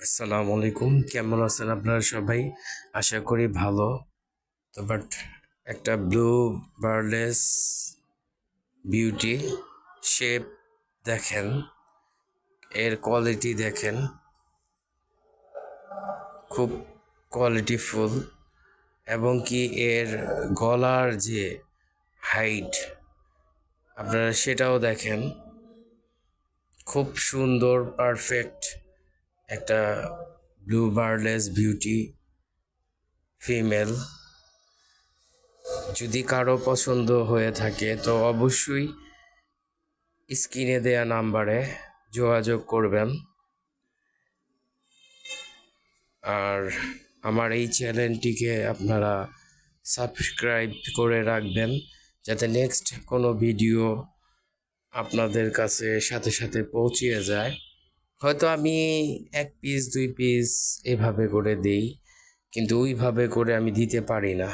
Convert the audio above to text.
আসসালামু আলাইকুম। কেমন আছেন আপনারা সবাই? আশা করি ভালো। তো বাট একটা ব্লু বার্লেস বিউটি শেপ দেখেন। এর কোয়ালিটি দেখেন। খুব কোয়ালিটিফুল এবং কি এর গলার যে হাইট আপনারা সেটাও দেখেন। খুব সুন্দর পারফেক্ট একটা ব্লু বার্লেস বিউটি ফিমেল যদি কারও পছন্দ হয়ে থাকে, তো অবশ্যই স্ক্রিনে দেয়া নাম্বারে যোগাযোগ করবেন। আর আমার এই চ্যানেলটিকে আপনারা সাবস্ক্রাইব করে রাখবেন, যাতে নেক্সট কোনো ভিডিও আপনাদের কাছে সাথে সাথে পৌঁছিয়ে যায়। হয়তো আমি এক পিস দুই পিস এভাবে করে দিই, কিন্তু ওইভাবে করে আমি দিতে পারি না।